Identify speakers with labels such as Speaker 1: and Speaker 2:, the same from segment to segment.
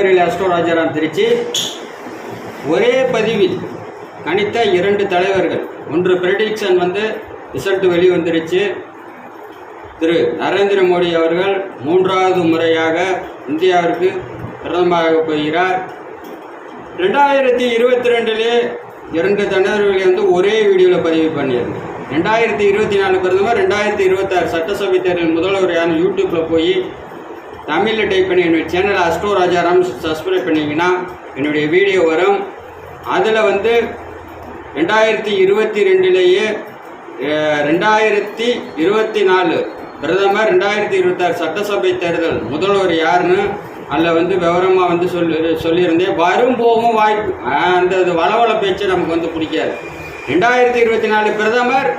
Speaker 1: நண்பர்கள் அஸ்டோ ராஜாராம் திருச்சி. ஒரே பதிவில் கணித்த இரண்டு தலைவர்கள். ஒன்று ப்ரெடிக்ஷன் வந்து ரிசல்ட் வெளிவந்துருச்சு. திரு நரேந்திர மோடி அவர்கள் மூன்றாவது முறையாக இந்தியாவிற்கு பிரதமராக போகிறார். ரெண்டாயிரத்தி இருபத்தி ரெண்டுலே இரண்டு தலைவர்களை வந்து ஒரே வீடியோவில் பதிவு பண்ணியிருந்தேன். ரெண்டாயிரத்தி இருபத்தி நாலு பிரதமர் ரெண்டாயிரத்தி இருபத்தாறு சட்டசபை தேர்தல் முதல்வர் யாரும் யூடியூப்பில் போய் தமிழில் டைப் பண்ணி என்னுடைய சேனல் அஸ்டோ ராஜாராம் சப்ஸ்கிரைப் பண்ணிங்கன்னா என்னுடைய வீடியோ வரும். அதில் வந்து ரெண்டாயிரத்தி இருபத்தி ரெண்டுலேயே ரெண்டாயிரத்தி இருபத்தி நாலு பிரதமர் ரெண்டாயிரத்தி இருபத்தாறு சட்டசபை தேர்தல் முதல்வர் யாருன்னு அதில் வந்து விவரமாக வந்து சொல்லி சொல்லியிருந்தேன். வரும் போகும் வாய்ப்பு அந்த இது வளவள பேச்சு நமக்கு வந்து பிடிக்காது. ரெண்டாயிரத்தி இருபத்தி நாலு பிரதமர்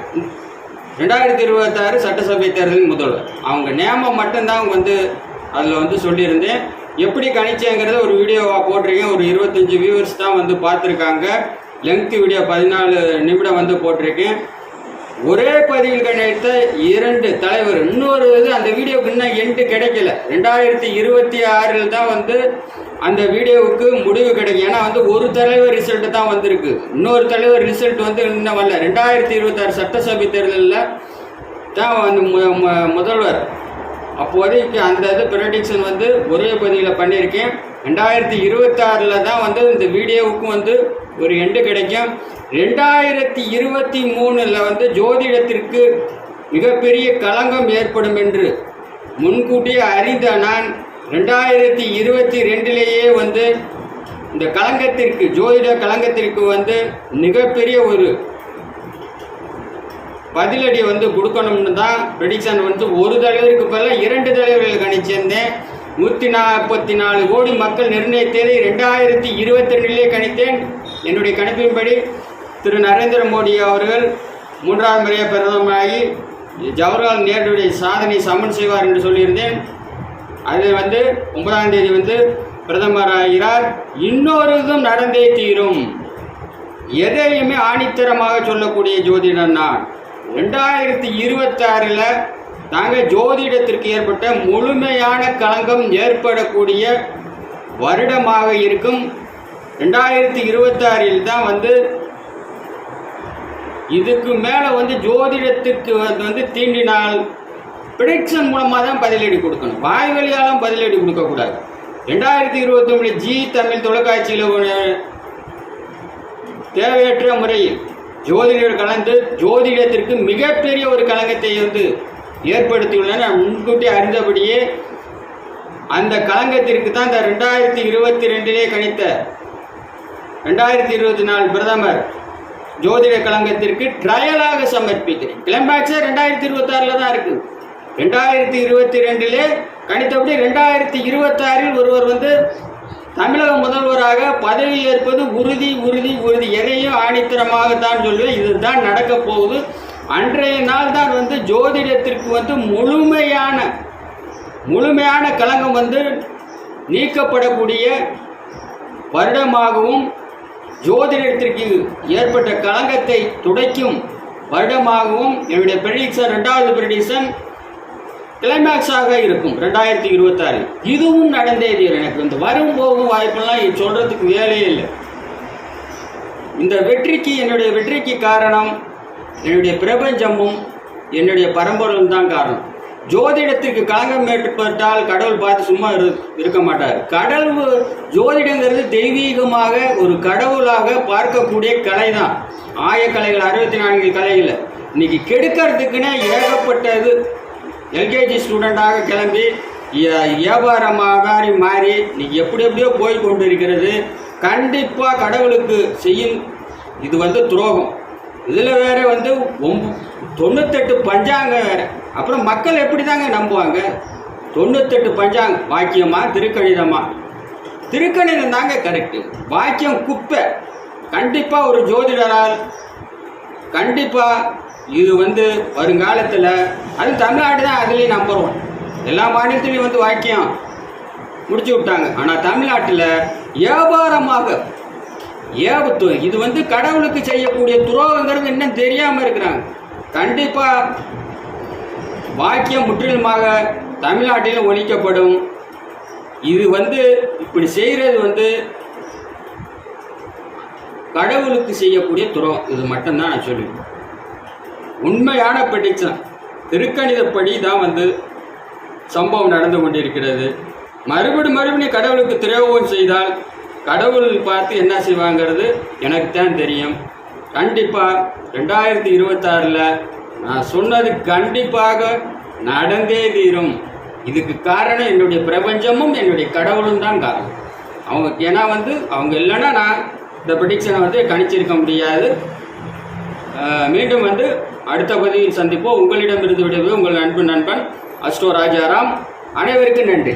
Speaker 1: ரெண்டாயிரத்தி இருபத்தாறு சட்டசபை தேர்தலின் முதல்வர். அவங்க நேமம் மட்டும்தான் அவங்க வந்து அதில் வந்து சொல்லியிருந்தேன். எப்படி கணிச்சேங்கிறத ஒரு வீடியோவாக போட்டிருக்கேன். ஒரு இருபத்தஞ்சி வியூவர்ஸ் தான் வந்து பார்த்துருக்காங்க. லெங்க் வீடியோ பதினாலு நிமிடம் வந்து போட்டிருக்கேன். ஒரே பதிவில் கணித்த இரண்டு தலைவர் இன்னொரு இது அந்த வீடியோவுக்கு இன்னும் எண்டு கிடைக்கல. ரெண்டாயிரத்தி இருபத்தி ஆறில் தான் வந்து அந்த வீடியோவுக்கு முடிவு கிடைக்கும். ஏன்னா வந்து ஒரு தலைவர் ரிசல்ட் தான் வந்திருக்கு. இன்னொரு தலைவர் ரிசல்ட் வந்து இன்னும் வரல. ரெண்டாயிரத்தி இருபத்தாறு சட்டசபை தேர்தலில் தான் வந்து மு- முதல்வர். அப்போதைக்கு அந்த இது ப்ரெடிக்ஷன் வந்து ஒரே பதிவில் பண்ணியிருக்கேன். ரெண்டாயிரத்தி இருபத்தாறில் தான் வந்து இந்த வீடியோவுக்கும் வந்து ஒரு எண்டு கிடைக்கும். ரெண்டாயிரத்தி இருபத்தி மூணில் வந்து ஜோதிடத்திற்கு மிகப்பெரிய களங்கம் ஏற்படும் என்று முன்கூட்டியே அறிந்த நான் ரெண்டாயிரத்தி இருபத்தி ரெண்டிலேயே வந்து இந்த களங்கத்திற்கு ஜோதிட களங்கத்திற்கு வந்து மிகப்பெரிய ஒரு பதிலடி வந்து கொடுக்கணும்னு தான் ப்ரெடிக்ஷன் வந்து ஒரு தலைவருக்கு பதிலாக இரண்டு தலைவர்கள் கணிச்சிருந்தேன். நூற்றி நாற்பத்தி நாலு கோடி மக்கள் நிர்ணயித்ததை ரெண்டாயிரத்தி இருபத்தி ரெண்டிலே கணித்தேன். என்னுடைய கணிப்பின்படி திரு நரேந்திர மோடி அவர்கள் மூன்றாவது முறையாக பிரதமராகி ஜவஹர்லால் நேருடைய சாதனை சமன் செய்வார் என்று சொல்லியிருந்தேன். அது வந்து ஒன்பதாம் தேதி வந்து பிரதமராகிறார். இன்னொரு இதுவும் நடந்தே தீரும். எதையுமே ஆணித்தரமாக சொல்லக்கூடிய ஜோதிடன் நான். ரெண்டாயிரத்தி இருபத்தாறில் நாங்கள் ஜோதிடத்திற்கு ஏற்பட்ட முழுமையான களங்கம் ஏற்படக்கூடிய வருடமாக இருக்கும். ரெண்டாயிரத்தி இருபத்தாறில் தான் வந்து இதுக்கு மேலே வந்து ஜோதிடத்துக்கு வந்து வந்து தீண்டினால் ப்ரிடிக்ஷன் மூலமாக தான் பதிலடி கொடுக்கணும். வாய் வழியாலும் பதிலடி கொடுக்கக்கூடாது ரெண்டாயிரத்தி இருபத்தி ஒன்று ஜி தமிழ் தொலைக்காட்சியில் தேவையற்ற முறையில் ஜோதிடர் கலந்து ஜோதிடத்திற்கு மிகப்பெரிய ஒரு கலங்கத்தை வந்து ஏற்படுத்தியுள்ளன. நான் முன்கூட்டி அறிந்தபடியே அந்த கலங்கத்திற்கு தான் இந்த ரெண்டாயிரத்தி இருபத்தி ரெண்டிலே கணித்த ரெண்டாயிரத்தி இருபத்தி நாலு பிரதமர் ஜோதிட கலங்கத்திற்கு ட்ரையலாக சமர்ப்பிக்கிறேன். கிளம்பாக்ஸே ரெண்டாயிரத்தி இருபத்தாறில் தான் இருக்கு. ரெண்டாயிரத்தி இருபத்தி ரெண்டிலே கணித்தபடி ரெண்டாயிரத்தி இருபத்தாறில் ஒருவர் வந்து தமிழக முதல்வராக பதவி ஏற்பது உறுதி உறுதி உறுதி. எதையும் ஆணித்தரமாகத்தான் சொல்லுவேன் இதுதான் நடக்க போகுது. அன்றைய நாள் தான் வந்து ஜோதிடத்திற்கு வந்து முழுமையான முழுமையான களங்கம் வந்து நீக்கப்படக்கூடிய வருடமாகவும் ஜோதிடத்திற்கு ஏற்பட்ட களங்கத்தை துடைக்கும் வருடமாகவும் என்னுடைய ப்ரெடிக்ஷன் ரெண்டாவது ப்ரெடிக்ஷன் கிளைமேக்ஸாக இருக்கும். ரெண்டாயிரத்தி இருபத்தாறு. இதுவும் நடந்தே தீரும் எனக்கு இந்த வரும் போகும் வாய்ப்பெல்லாம் சொல்கிறதுக்கு வேலையே இல்லை. இந்த வெற்றிக்கு என்னுடைய வெற்றிக்கு காரணம் என்னுடைய பிரபஞ்சமும் என்னுடைய பரம்பரையும் தான் காரணம். ஜோதிடத்திற்கு களங்கம் ஏற்பட்டால் கடவுள் பார்த்து சும்மா இரு இருக்க மாட்டார். கடவுள் ஜோதிடங்கிறது தெய்வீகமாக ஒரு கடவுளாக பார்க்கக்கூடிய கலை தான் ஆயக்கலைகள் அறுபத்தி நான்கு கலைகள். இன்னைக்கு கெடுக்கிறதுக்குன்னே ஏகப்பட்டது எல்கேஜி ஸ்டூடெண்ட்டாக கிளம்பி வியாபாரமாக மாதிரி மாறி இன்னைக்கு எப்படி எப்படியோ போய் கொண்டு இருக்கிறது கண்டிப்பாக கடவுளுக்கு செய்யும். இது வந்து துரோகம். இதில் வேறு வந்து ஒம் தொண்ணூத்தெட்டு பஞ்சாங்க வேறு. அப்புறம் மக்கள் எப்படி தாங்க நம்புவாங்க? தொண்ணூத்தெட்டு பஞ்சாங்க வாக்கியமாக திருக்கணிதமாக திருக்கணிதம்? தாங்க கரெக்டு வாக்கியம் குப்பை. கண்டிப்பாக ஒரு ஜோதிடரால் கண்டிப்பாக இது வந்து வருங்காலத்தில் அது தமிழ்நாடு தான் அதுலேயும் நம்பர் ஒன் எல்லா மாநிலத்திலையும் வந்து வாக்கியம் முடிச்சு விட்டாங்க. ஆனால் தமிழ்நாட்டில் வியாபாரமாக ஏபத்துவம் இது வந்து கடவுளுக்கு செய்யக்கூடிய துரோகங்கிறது இன்னும் தெரியாமல் இருக்கிறாங்க. கண்டிப்பாக வாக்கியம் முற்றிலுமாக தமிழ்நாட்டிலும் ஒழிக்கப்படும். இது வந்து இப்படி செய்கிறது வந்து கடவுளுக்கு செய்யக்கூடிய துரோகம். இது மட்டும்தான் நான் சொல்லுவேன். உண்மையான ப்ரெடிக்ஷன் திருக்கணிதப்படி தான் வந்து சம்பவம் நடந்து கொண்டிருக்கிறது. மறுபடி மறுபடியும் கடவுளுக்கு துரோகம் செய்தால் கடவுள் பார்த்து என்ன செய்வாங்கிறது எனக்கு தான் தெரியும். கண்டிப்பாக ரெண்டாயிரத்தி இருபத்தாறில் நான் சொன்னது கண்டிப்பாக நடந்தே தீரும். இதுக்கு காரணம் என்னுடைய பிரபஞ்சமும் என்னுடைய கடவுளும் தான் காரணம். அவங்க ஏன்னா வந்து அவங்க இல்லைன்னா நான் இந்த ப்ரடிக்ஷனை வந்து கணிச்சிருக்க முடியாது. மீண்டும் வந்து அடுத்த பதிவில் சந்திப்போம். உங்களிடமிருந்து விடுவது உங்கள் நண்பன் நண்பன் அஸ்டோ ராஜாராம். அனைவருக்கும் நன்றி.